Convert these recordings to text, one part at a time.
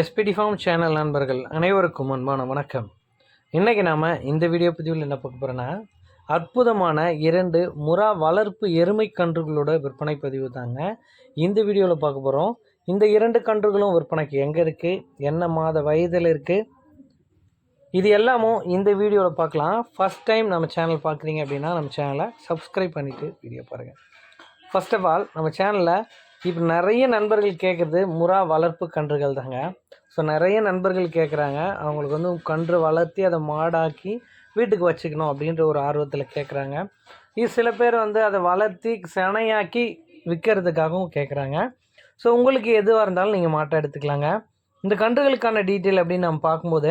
SPD form channel நண்பர்கள் அனைவருக்கும் அன்பான வணக்கம். இன்றைக்கி நாம் இந்த வீடியோ பதிவில் என்ன பார்க்க போகிறோன்னா அற்புதமான இரண்டு முறா வளர்ப்பு எருமை கன்றுகளோட விற்பனை பதிவு தாங்க. இந்த வீடியோவில் பார்க்க போகிறோம் இந்த இரண்டு கன்றுகளும் விற்பனைக்கு எங்கே இருக்குது என்ன மாத வயதில் இருக்குது இது எல்லாமும் இந்த வீடியோவில் பார்க்கலாம். ஃபஸ்ட் டைம் நம்ம சேனல் பார்க்குறீங்க அப்படின்னா நம்ம சேனலை சப்ஸ்கிரைப் பண்ணிவிட்டு வீடியோ பாருங்கள் ஃபர்ஸ்ட் ஆஃப் ஆல் நம்ம சேனலில் இப்போ நிறைய நண்பர்கள் கேட்குறது முறா வளர்ப்பு கன்றுகள் தாங்க. ஸோ நிறைய நண்பர்கள் கேட்குறாங்க அவங்களுக்கு வந்து கன்று வளர்த்தி அதை மாடாக்கி வீட்டுக்கு வச்சுக்கணும் அப்படின்ற ஒரு ஆர்வத்தில் கேட்குறாங்க இது சில பேர் வந்து அதை வளர்த்தி செனையாக்கி விற்கிறதுக்காகவும் கேட்குறாங்க ஸோ உங்களுக்கு எதுவாக இருந்தாலும் நீங்கள் மாட்டை எடுத்துக்கலாங்க. இந்த கன்றுகளுக்கான டீட்டெயில் அப்படின்னு நம்ம பார்க்கும்போது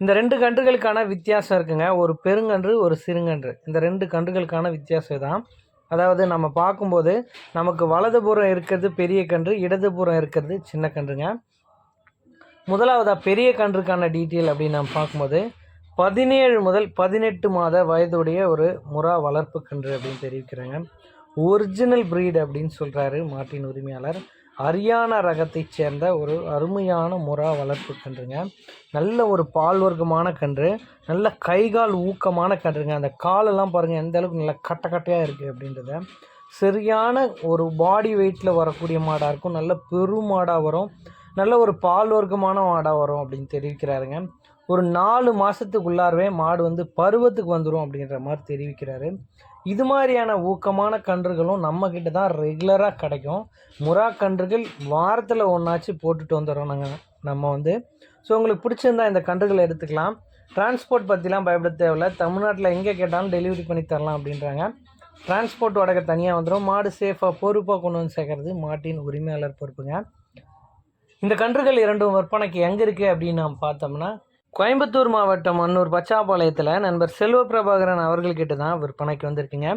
இந்த ரெண்டு கன்றுகளுக்கான வித்தியாசம் இருக்குங்க. ஒரு பெருங்கன்று ஒரு சிறுங்கன்று. இந்த ரெண்டு கன்றுகளுக்கான வித்தியாசம் தான் அதாவது நம்ம பார்க்கும்போது நமக்கு வலதுபுறம் இருக்கிறது பெரிய கன்று இடதுபுறம் இருக்கிறது சின்ன கன்றுங்க. முதலாவதாக பெரிய கன்றுக்கான டீட்டெயில் அப்படின்னு நம்ம பார்க்கும்போது பதினேழு முதல் பதினெட்டு மாத வயதுடைய ஒரு முறா வளர்ப்பு கன்று அப்படின்னு தெரிவிக்கிறாங்க. ஒரிஜினல் ப்ரீட் அப்படின்னு சொல்கிறாரு மாட்டின் உரிமையாளர். ஹரியானா ரகத்தைச் சேர்ந்த ஒரு அருமையான முறா வளர்ப்பு கன்றுங்க. நல்ல ஒரு பால் வர்க்கமான கன்று. நல்ல கைகால் ஊக்கமான கன்றுங்க. அந்த காலெல்லாம் பாருங்கள் எந்த அளவுக்கு நல்ல கட்ட கட்டையாக இருக்குது அப்படின்றத. சரியான ஒரு பாடி வெயிட்டில் வரக்கூடிய மாடாக இருக்கும். நல்ல பெரும் மாடாக வரும். நல்ல ஒரு பால் வர்க்கமான மாடாக வரும் அப்படின்னு தெரிவிக்கிறாருங்க. ஒரு நாலு மாதத்துக்குள்ளாரவே மாடு வந்து பருவத்துக்கு வந்துடும் அப்படின்ற மாதிரி தெரிவிக்கிறாரு. இது மாதிரியான ஊக்கமான கன்றுகளும் நம்மக்கிட்ட தான் ரெகுலராக கிடைக்கும். முறா கன்றுகள் வாரத்தில் ஒன்றாச்சு போட்டுட்டு வந்துடுறோம் நாங்கள் நம்ம வந்து. ஸோ உங்களுக்கு பிடிச்சிருந்தா இந்த கன்றுகளை எடுத்துக்கலாம். டிரான்ஸ்போர்ட் பற்றிலாம் பயப்பட தேவையில்ல. தமிழ்நாட்டில் எங்கே கேட்டாலும் டெலிவரி பண்ணி தரலாம் அப்படின்றாங்க. டிரான்ஸ்போர்ட் வாடகை தனியாக வந்துடும் மாடு சேஃபாக பொறுப்பாக கொண்டு வந்து சேர்க்கறது மாட்டின் உரிமையாளர் பொறுப்புங்க. இந்த கன்றுகள் இரண்டும் விற்பனைக்கு எங்கே இருக்குது அப்படின்னு நாம் பார்த்தோம்னா கோயம்புத்தூர் மாவட்டம் அன்னூர் பச்சாப்பாளையத்தில் நண்பர் செல்வ பிரபாகரன் அவர்கள்கிட்ட தான் விற்பனைக்கு வந்திருக்குங்க.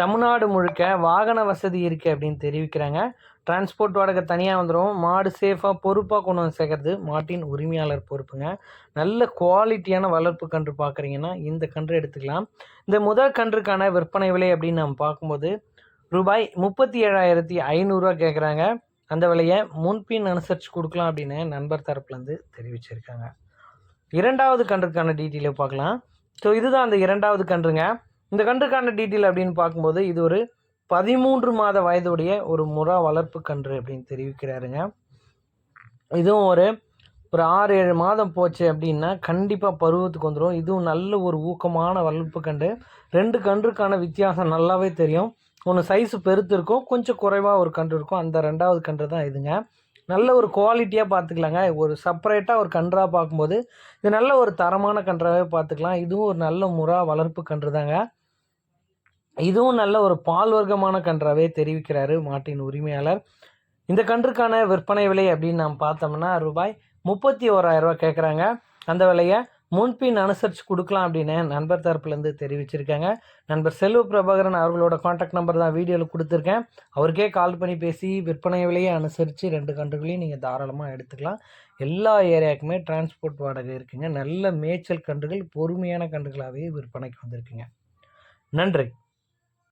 தமிழ்நாடு முழுக்க வாகன வசதி இருக்குது அப்படின்னு தெரிவிக்கிறாங்க. டிரான்ஸ்போர்ட் வாடகை தனியாக வந்துடும் மாடு சேஃபாக பொறுப்பாக கொண்டு வந்து சேர்க்கறது மாட்டின் உரிமையாளர் பொறுப்புங்க. நல்ல குவாலிட்டியான வளர்ப்பு கன்று பார்க்குறீங்கன்னா இந்த கன்று எடுத்துக்கலாம். இந்த முதல் கன்றுக்கான விற்பனை விலை அப்படின்னு நம்ம பார்க்கும்போது ரூபாய் முப்பத்தி ஏழாயிரத்தி ஐநூறுரூவா கேட்குறாங்க அந்த விலையை முன்பின் அனுசரித்து கொடுக்கலாம் அப்படின்னு நண்பர் தரப்புலேருந்து தெரிவிச்சிருக்காங்க. இரண்டாவது கன்றுக்கான டீட்டெயிலை பார்க்கலாம். ஸோ இதுதான் அந்த இரண்டாவது கன்றுங்க. இந்த கன்றுக்கான டீட்டெயில் அப்படின்னு பார்க்கும்போது இது ஒரு பதிமூன்று மாத வயதுடைய ஒரு முறா வளர்ப்பு கன்று அப்படின்னு தெரிவிக்கிறாருங்க. இதுவும் ஒரு ஒரு ஆறு ஏழு மாதம் போச்சு அப்படின்னா கண்டிப்பாக பருவத்துக்கு வந்துடும் இதுவும் நல்ல ஒரு ஊக்கமான வளர்ப்பு கன்று. ரெண்டு கன்றுக்கான வித்தியாசம் நல்லாவே தெரியும். ஒன்று சைஸு பெருத்து இருக்கும். கொஞ்சம் குறைவாக ஒரு கன்று இருக்கும். அந்த ரெண்டாவது கன்று தான் இதுங்க. நல்ல ஒரு குவாலிட்டியாக பார்த்துக்கலாங்க ஒரு செப்பரேட்டாக ஒரு கன்றாக பார்க்கும்போது இது நல்ல ஒரு தரமான கன்றாகவே பார்த்துக்கலாம் இதுவும் ஒரு நல்ல முறா வளர்ப்பு கன்று தாங்க. இதுவும் நல்ல ஒரு பால் வர்க்கமான கன்றாகவே தெரிவிக்கிறாரு மாட்டின் உரிமையாளர். இந்த கன்றுக்கான விற்பனை விலை அப்படின்னு நாம் பார்த்தோம்னா ரூபாய் முப்பத்தி ஓராயிரரூவா கேட்குறாங்க அந்த விலையை முன்பின் அனுசரித்து கொடுக்கலாம் அப்படின்னு நண்பர் தரப்புலேருந்து தெரிவிச்சிருக்காங்க. நண்பர் செல்வ பிரபாகரன் அவர்களோட காண்டாக்ட் நம்பர் தான் வீடியோவில் கொடுத்துருக்கேன். அவருக்கே கால் பண்ணி பேசி விற்பனை விலையை அனுசரித்து ரெண்டு கன்றுகளையும் நீங்கள் தாராளமாக எடுத்துக்கலாம். எல்லா ஏரியாவுக்குமே டிரான்ஸ்போர்ட் வாடகை இருக்குங்க. நல்ல மேய்ச்சல் கன்றுகள் பொறுமையான கன்றுகளாகவே விற்பனைக்கு வந்திருக்குங்க. நன்றி.